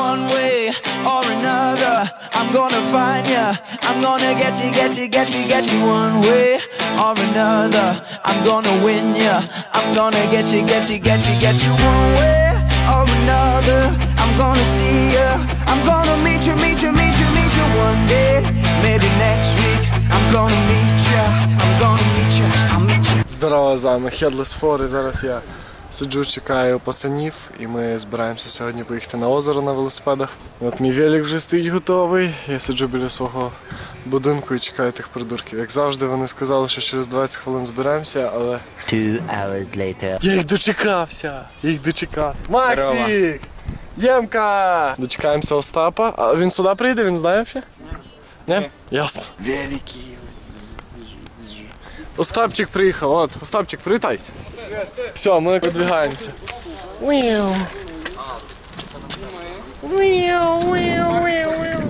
one way or another. I'm gonna find ya. I'm gonna get you, get you, get you, get you one way or another. I'm gonna win ya. I'm gonna get you, get you, get you, get you one way or another. I'm gonna see ya. I'm gonna meet you, meet you, meet you, meet you one day. Maybe next week. I'm gonna meet ya. I'm gonna meet ya. I'll meet ya. Здорово, з вами Headless Four і зараз я сиджу, чекаю пацанів і ми збираємося сьогодні поїхати на озеро на велосипедах. От мій велик вже стоїть готовий. Я сиджу біля свого будинку і чекаю тих придурків. Як завжди, вони сказали, що через 20 хвилин зберемося, але Two hours later. я їх дочекався! Я їх дочекався. Максик! Ємка! Дочекаємося Остапа. А він сюди прийде, він знає взагалі? Ні? Ясно. Великий. Остапчик приїхав, от, Остапчик, привітайся. Все, ми видвигаємося. Уіу. Уіу, уіу, уіу, уіу.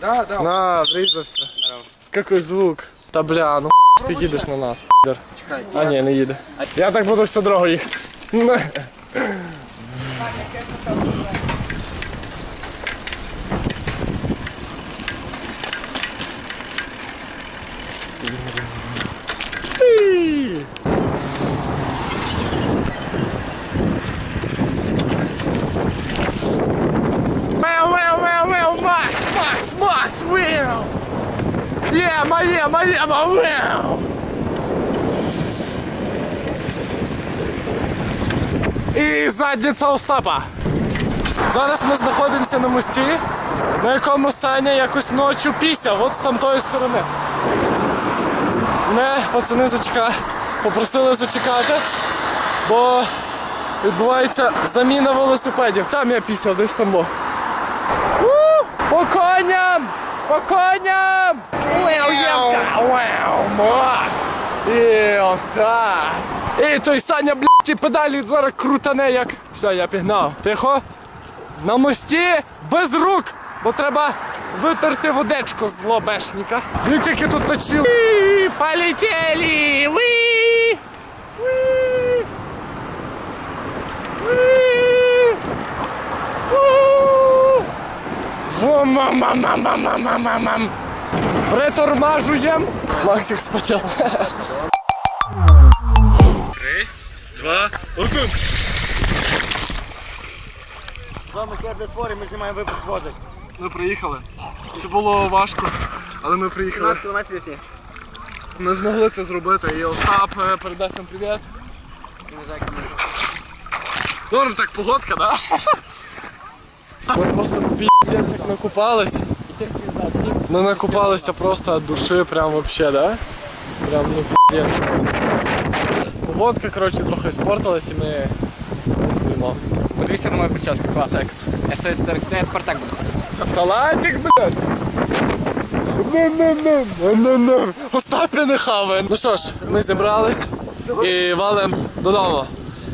Да, да. На, врізався. Какой звук. Та бля, ну ти їдеш на нас, пидор. А ні, не їде. Я так буду всю дорогу їхати. Yeah, моє, моє, моє. І задниця Остапа. Зараз ми знаходимося на мості, на якому Саня якось ночі пісяв, от з тамтої сторони. Мене пацани зачека... попросили зачекати, бо відбувається заміна велосипедів. Там я пісяв, десь там був. У! По коням! По коням! Вау, Макс! І Остап! І той Саня, блядь, ті педалі зараз крутане як. Все, я пігнав. Тихо. На мості без рук, бо треба витерти водечку з лобешника. І тільки тут точили. Уі, Мам-мам-мам-мам-мам-мам-мам. Притормажуєм. Максик спотел. Три, два, один. З вами Форі, ми знімаємо випуск возик. Ми приїхали. Це було важко, але ми приїхали. 17 кілометрів є. Ми змогли це зробити. І Остап передасть вам привіт. Норм так погодка, да? Ми просто піздець як накупалися. Ми накупалися просто від душі, прям вообще, да? Прям ну піздець. Погодка, коротше, трохи іспортилась і ми не стоїмо. Подивися на мою прическу, клас. Секс. Я це я тепер так буду ходити. Салатик, блядь! Остапі не хаває. Ну що ж, ми зібрались і валим додому.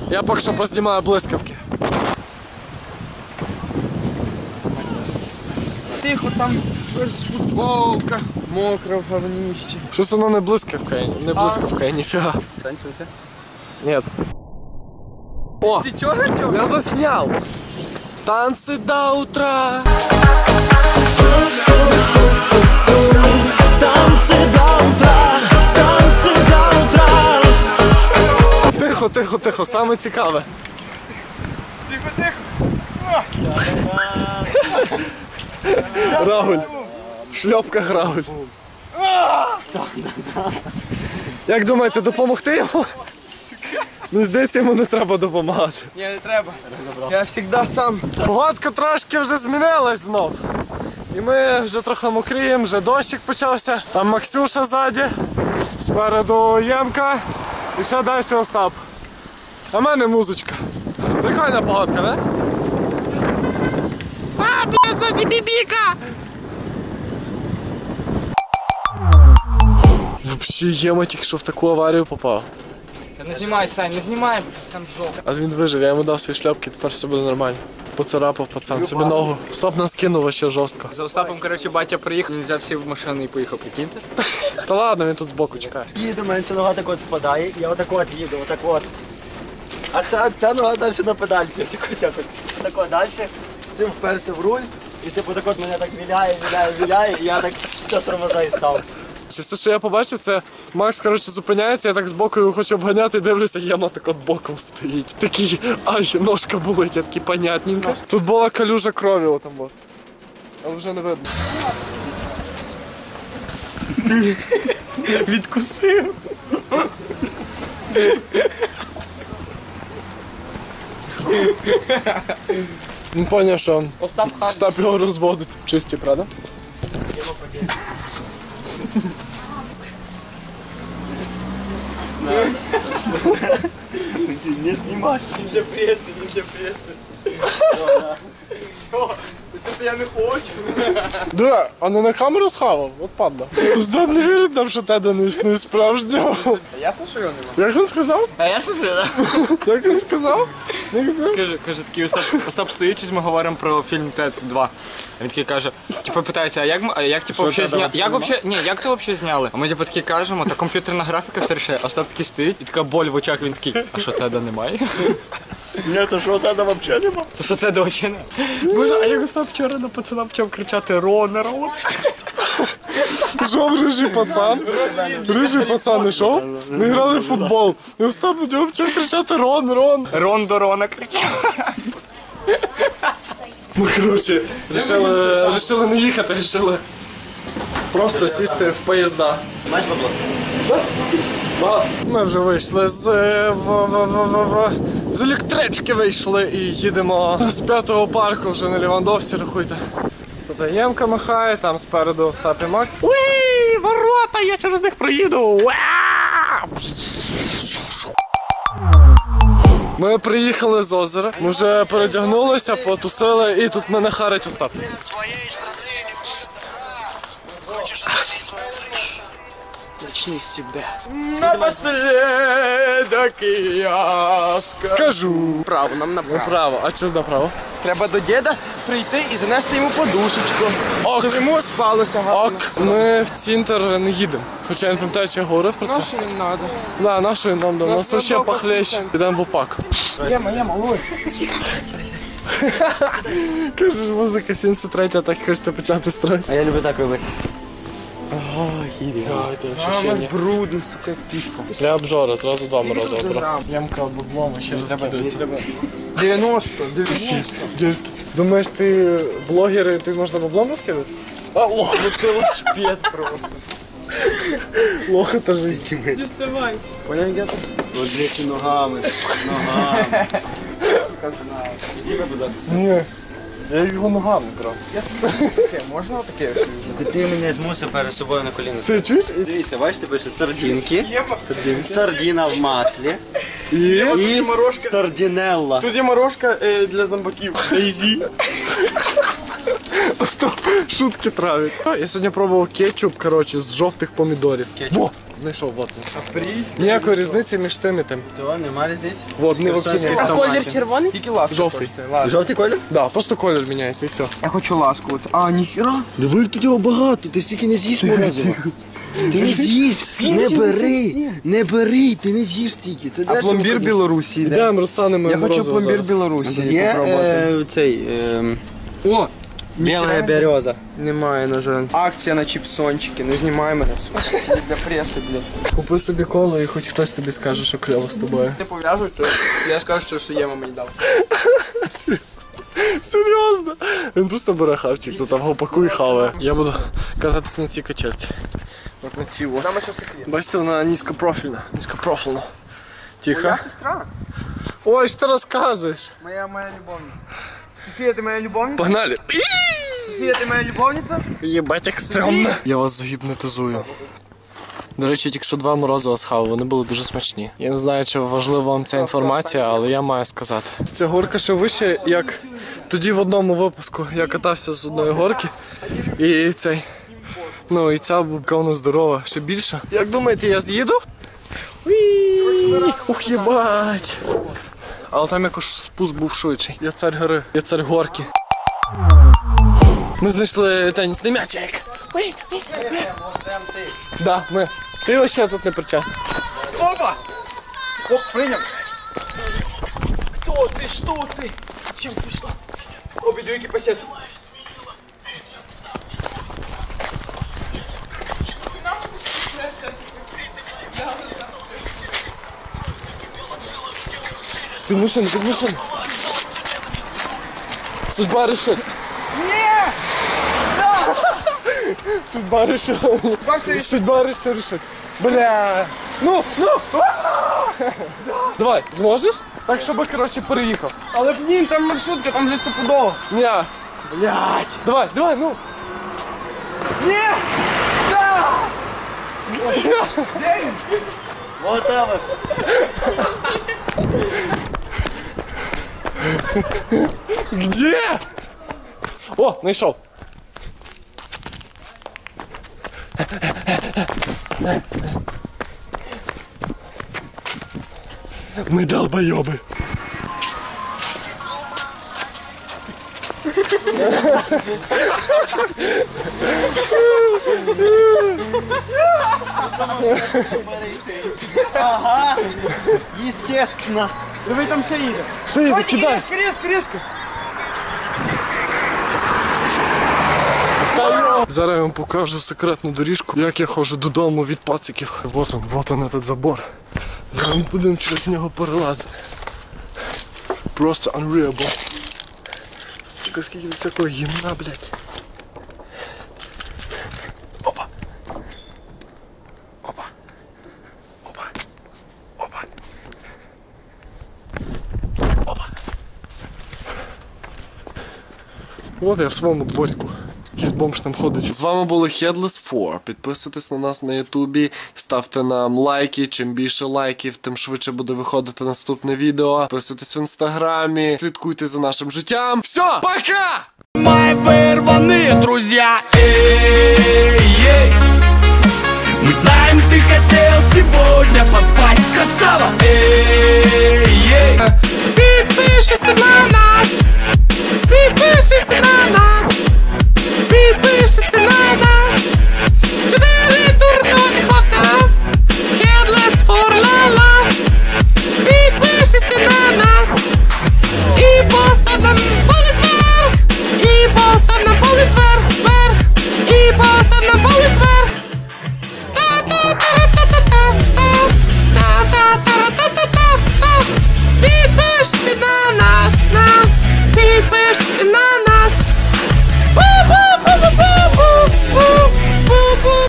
Я поки що познімаю блискавки. Тихо, там футболка, мокра в говніщі. Щось воно не блискавка, не блискавка, ніфіга. Танцюйте. Ні. О, Ти чого чого? я засняв. Танці до утра. Тихо, тихо, тихо, саме цікаве. Тихо, тихо. Рауль. В шльопках Рауль. Як думаєте, допомогти йому? Ну, здається, йому не треба допомагати. Ні, не треба. Я завжди сам. Погодка трошки вже змінилась знов. І ми вже трохи мокріємо, вже дощик почався. Там Максюша ззаді, спереду Ємка і ще далі Остап. А в мене музичка. Прикольна погодка, не? А, блядь, це бібіка! Взагалі Єма тільки що в таку аварію попав. Не знімай, Сань, не знімай. Там жовт. Але він вижив, я йому дав свої шляпки, тепер все буде нормально. Поцарапав пацан собі ногу. Стоп нас кинув вообще жорстко. За Остапом, коротше, батя приїхав, він взяв всі в машину і поїхав, прикиньте. Та ладно, він тут збоку чекає. Їду, мене ця нога так от спадає, я отак от їду, отак от. А ця, ця нога далі на педальці. Тако, тако далі, цим вперся в руль, і типу так от мене так віляє, віляє, віляє, і я так на тормоза і став. Чи все, що я побачив, це Макс, коротше, зупиняється, я так збоку його хочу обганяти, дивлюся, Єма так от боком стоїть. Такий, ай, ножка болить, я такий понятненько. Тут була калюжа крові, отам от. Але вже не видно. Відкусив. Він поняв, що Остап його розводить. Чисті, правда? Не знімай. Не для преси, не для преси. Все, це я не хочу. Да, а не на камеру схавав? От падла. Остап не вірить нам, що Теда не існує справжнього. Ясно, що його нема? Як він сказав? А ясно, що да? Як він сказав? Каже, каже такий Остап, Остап стоїть, ми говоримо про фільм Тед 2. Він такий каже, типу питається, а як, ми- а як типу, вообще зня... як вообще, ні, як то вообще зняли? А ми типу такі кажемо, та комп'ютерна графіка все рішає. Остап такий стоїть, і така боль в очах, він такий, а що Теда немає? Ні, то що тоді взагалі нема. То що вообще не? Боже, а як Остап вчора на пацана почав кричати Рон, Рон. Ішов рижий пацан. Рижий пацан ішов. Ми грали в футбол. І Остап на нього почав кричати Рон, Рон. Рон до Рона кричав. Ми, коротше, рішили, рішили не їхати, рішили просто сісти в поїзда. Маєш бабло? Ми вже вийшли з, е, в, в, в, в, в, з електрички вийшли і їдемо з п'ятого парку вже на Лівандовці, рахуйте. Тут Ємка махає, там спереду Остап і Макс. Уй, ворота, я через них проїду. Ми приїхали з озера, ми вже передягнулися, потусили і тут мене харить Остап. немного страна. Хочешь спасти свою жизнь? Начни з себе. Напоследок я Скажу. Право, нам направо. Направо, а чого направо? Треба до діда прийти і занести йому подушечку. Ок. Щоб йому спалося гарно. Ок, ми в центр не їдемо. Хоча я не пам'ятаю, чи я говорив про це. Що не треба? Да, нашої нам до нас нам ще довго похлеще. світає. Підемо в упак. Єма, єма, ой. Кажеш, музика 73, а так хочеться почати строй. А я люблю так робити. Ощущення. Брудно, сука, пішко. Для обжора, зразу два мороза обрав. Ямка баблом, ще розкидується. 90, 90. Дерзкий. Думаєш, ти блогер і ти можна баблом розкидатися? А, лох, Ну це лошпет просто. лох это жизнь. Понял, где то Вот двічі ногами. Ногами. Ні. Я його ногами брав. Можна таке? Сука, ти мене змусив перед собою на коліно. Ти чуєш? Дивіться, бачите, пише сардінки. Сардіна в маслі. І... І сардінелла. Тут є морожка е, для зомбаків. Стоп, шутки травить. Я сьогодні пробував кетчуп, коротше, з жовтих помідорів. Во! Знайшов, вот. Ніякої різниці між тим і тим. То нема різниці. Вот, не. А колір червоний? Скільки ласка Жовтий. коштує? Ласка. Жовтий колір? Да, просто колір міняється і все. Я хочу ласку. Оце. А, ніхіра. Диви, тут його багато, ти стільки не з'їш морозива. Ти не з'їш, не бери, не бери, ти не з'їш стільки. Це А пломбір. Білорусі йде. Йдемо, розтанемо Я хочу морозиво пломбір зараз. Білорусі Є е, цей ем, О, біла береза. Немає, на жаль. Акція на чіпсончики, не знімай мене, сука. Для преси, блядь. Купи собі коло і хоч хтось тобі скаже, що кльово з тобою. Не пов'яжуть, то я скажу, що все Єма мені дав. Серйозно? Він просто бере хавчик, тут в гопаку і хаває. Я буду кататися на цій качельці. От на цій от. Бачите, вона низькопрофільна. Низькопрофільна. Тихо. Моя сестра. Ой, що ти розказуєш? Моя моя любовниця. Софія, ти моя любовниця? Погнали. Софія, ти моя любовниця? Єбать, як стрьомно. Я вас загіпнотизую. До речі, тільки що два морозива схавав, вони були дуже смачні. Я не знаю, чи важлива вам ця інформація, але я маю сказати. Ця горка ще вище, як тоді в одному випуску я катався з одної горки, і цей. Ну і ця вона здорова, ще більше. Як думаєте, я з'їду? Ух, єбать! Але там якось спуск був швидший. Я цар гори, я цар горки. Ми знайшли тенісний м'ячик. Да, ми. Ти вообще тут не причас. Опа! Оп, прийняв. Хто ты, что ты? Чим пришла? Обідуйки двойки Ты машина, ты машина. Судьба решит. Не! Судьба решила. Судьба решит, решит. Бля. Ну, ну. Давай, зможеш? Так, щоб, коротше, переїхав. Але блін, там маршрутка, там вже стопудово. Ні. Блять. Давай, давай, ну. Не! Да! Вот там аж. Где? О, знайшов. Ми долбойоби. Естественно. Диви там ще їде. Що їде, кидай. резко, резко, резко. Зараз я вам покажу секретну доріжку, як я ходжу додому від пациків. Вот он, вот он этот забор. Зараз ми будемо через нього перелазити. Просто unreal. Сука, скільки тут всякого гімна, блядь. Опа. Опа. Опа. Опа. Опа. От я в своєму дворику. Якийсь бомж там ходить. З вами були Headless 4. Підписуйтесь на нас на Ютубі, ставте нам лайки. Чим більше лайків, тим швидше буде виходити наступне відео. Підписуйтесь в інстаграмі, слідкуйте за нашим життям. Все, пока! Мои вырванные друзья Эй, эй. Мы знаем, ты хотел сегодня поспать Красава Эй,